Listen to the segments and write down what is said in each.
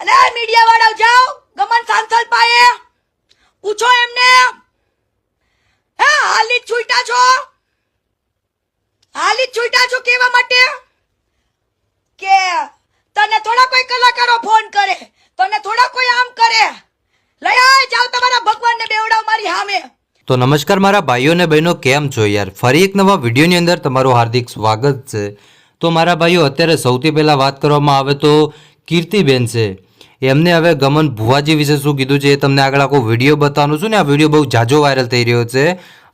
અલે મીડિયા વાળા જાઓ, ગમન સાંસદ પાસે. પૂછો એમને. હે, હાલી છૂટા છો? હાલી છૂટા છો કેવા માટે? કે તને થોડા કોઈ કલાકારો ફોન કરે, તને થોડા કોઈ આમ કરે. લઈ આય જાવ તમારા ભગવાનને બેવડાવ મારી સામે. તો નમસ્કાર મારા ભાઈઓ અને બહેનો, કેમ છો યાર? ફરી એક નવા વિડીયોની અંદર તમારું હાર્દિક સ્વાગત છે. તો મારા ભાઈઓ, અત્યારે સૌથી પહેલાં વાત કરવામાં આવે તો કીર્તિબેન છે. એમને હવે ગમન ભુવાજી વિશે શું કીધું છે એ તમને આગળ આખો વીડિયો બતાવવાનું છું ને આ વીડિયો બહુ જાજો વાયરલ થઈ રહ્યો છે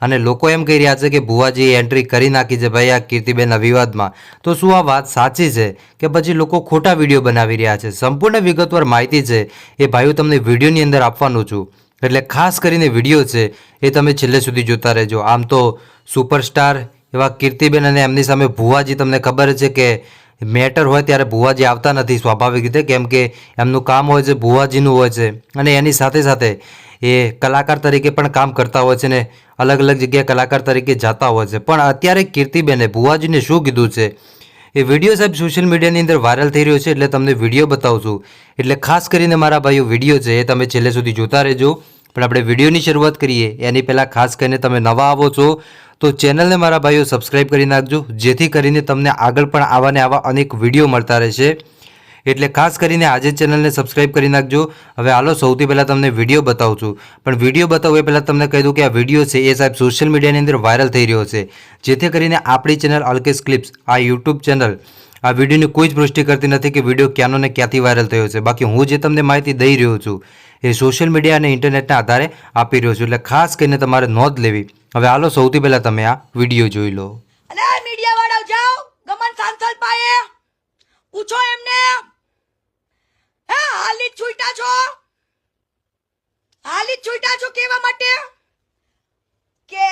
અને લોકો એમ કહી રહ્યા છે કે ભુવાજી એન્ટ્રી કરી નાખી છે ભાઈ આ કીર્તિબેનના વિવાદમાં તો શું આ વાત સાચી છે કે પછી લોકો ખોટા વીડિયો બનાવી રહ્યા છે? સંપૂર્ણ વિગતવાર માહિતી છે એ ભાઈઓ તમને વિડીયોની અંદર આપવાનું છું. એટલે ખાસ કરીને વીડિયો છે એ તમે છેલ્લે સુધી જોતા રહેજો. આમ તો સુપરસ્ટાર એવા કીર્તિબેન અને એમની સામે ભુવાજી, તમને ખબર છે કે મેટર હોય ત્યારે ભુવાજી આવતા નથી સ્વાભાવિક રીતે, કેમ કે એમનું કામ હોય છે, ભુવાજીનું હોય છે. અને એની સાથે સાથે એ કલાકાર તરીકે પણ કામ કરતા હોય છે ને અલગ અલગ જગ્યાએ કલાકાર તરીકે જતા હોય છે. પણ અત્યારે કીર્તિબેને ભુવાજીને શું કીધું છે? એ વીડિયો સાહેબ સોશિયલ મીડિયાની અંદર વાયરલ થઈ રહ્યો છે એટલે તમને વીડિયો બતાવું છું એટલે ખાસ કરીને મારા ભાઈઓ, વીડિયો છે એ તમે છેલ્લે સુધી જોતા રહેજો. પણ આપણે વિડીયોની શરૂઆત કરીએ. એની પહેલાં ખાસ કરીને તમે નવા આવો છો તો ચેનલને મારા ભાઈઓ સબસ્ક્રાઈબ કરી નાખજો, જેથી કરીને તમને આગળ પણ આવા ને આવા અનેક વીડિયો મળતા રહેશે. એટલે ખાસ કરીને આજે ચેનલને સબસ્ક્રાઇબ કરી નાખજો. હવે હાલો, સૌથી પહેલાં તમને વીડિયો બતાવું છું. પણ વીડિયો બતાવું એ પહેલાં તમને કહી દઉં કે આ વીડિયો છે એ સાહેબ સોશિયલ મીડિયાની અંદર વાયરલ થઈ રહ્યો છે. જેથી કરીને આપણી ચેનલ અલ્કેશ ક્લિપ્સ, આ યુટ્યુબ ચેનલ આ વિડીયોની કોઈ જ પુષ્ટિ કરતી નથી કે વીડિયો ક્યાંનો ને ક્યાંથી વાયરલ થયો છે. બાકી હું જે તમને માહિતી દઈ રહ્યો છું, એ સોશિયલ મીડિયા અને ઇન્ટરનેટના આધારે આપી રહ્યો છું. એટલે ખાસ કરીને તમારે નોંધ લેવી. હવે હાલો, સૌથી પહેલાં તમે આ વીડિયો જોઈ લો. એમને. હે, હાલી છૂટા કેવા માટે? કે